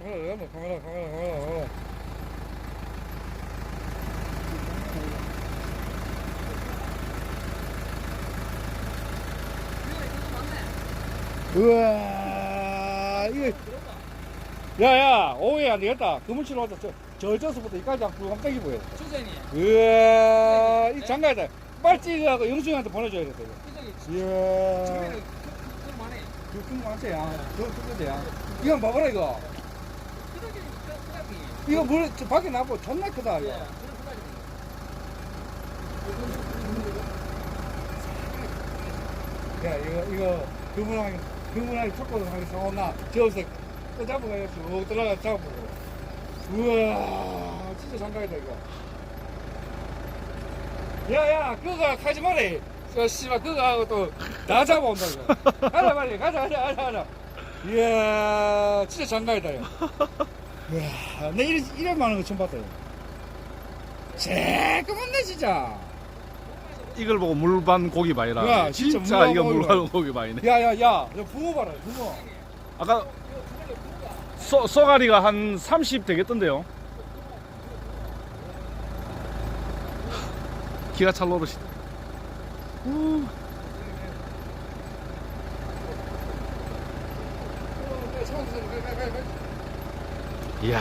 카메라 카메라 카메라 카메라 카메라 우와 이게 야야 오해 안 되겠다. 그물치러 왔다 저 저저서부터 이까지 한 꿀감땡이 보여. 주전이 우와 이 빨리 찍어갖고 영수형한테 보내줘야 겠다 이거 이야. 주변에 그걸 만해. 이거 큰 많지야 저 그거야 이거 봐봐라 이거. 이거 물 저 밖에 나고 존나 크다 그다지. 야 이거 이거 그분하게 그분하게 쳤거든 하게 사오나? 저기서 또 잡아가지고 쭉 들어가 잡아보고 우와 진짜 장가이다 이거. 야 야 그거 가지 마래. 저 씨발 그거 하고 또 다 잡아온다 이거. 가자 빨리. 가자 가자 가자 가자. 이야 진짜 장가이다 이 내 이런 이런 많은 거 처음 봤다 이거 새까만네 진짜 이걸 보고 물반 고기 바이라. 야, 진짜 물반 이거 고기 물반 고기 바이네. 야 야야 저 붕어 봐라 붕어 아까 쏘, 쏘가리가 한 30 되겠던데요. 기가 찰 노릇이. 이야.